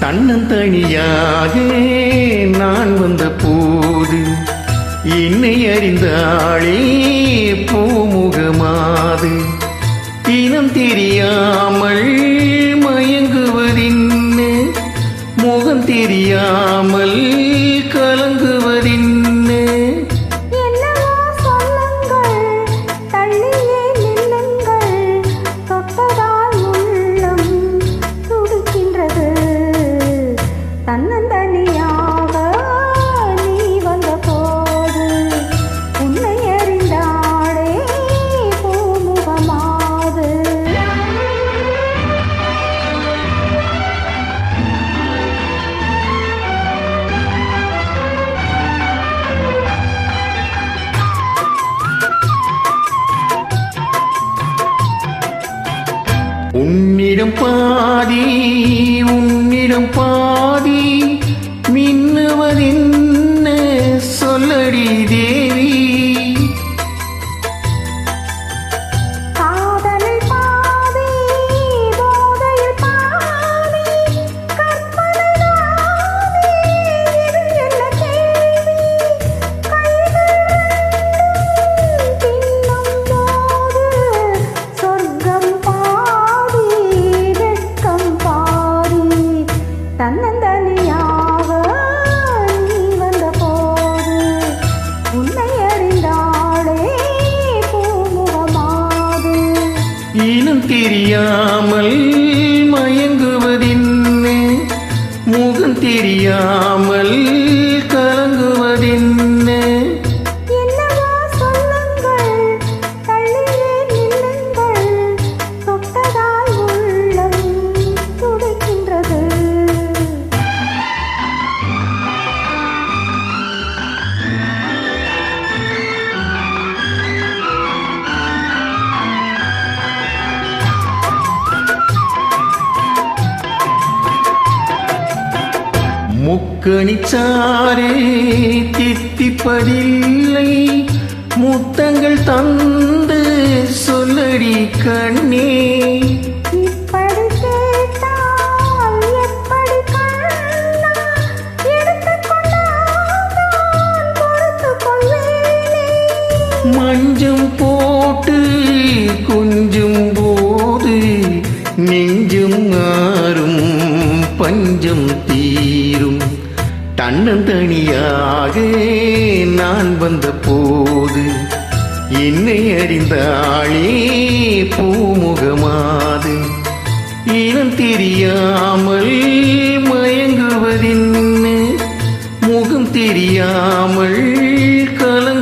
தன்னந்தனியாக நான் வந்த போது என்னை அறிந்தாளே பூமுகமாது. இனம் தெரியாமல் உன்னிடம் பாதி உன்னிடம் பாதி. இனம் தெரியாமல் மயங்குவதின் முகம் தெரியாமல் முக்கணிச்சாரே தித்திப்பதில்லை. முத்தங்கள் தந்து சொல்லடி கண்ணே. மஞ்சம் போட்டு கொஞ்சம் போது நெஞ்சம் ஆறும் பஞ்சம் தீரும் தன்னந்தனியாக நான் வந்த போது என்னை அறிந்தாளே பூமுகமாது. இனம் தெரியாமல் மயங்குவதின் முகம் தெரியாமல் கலங்க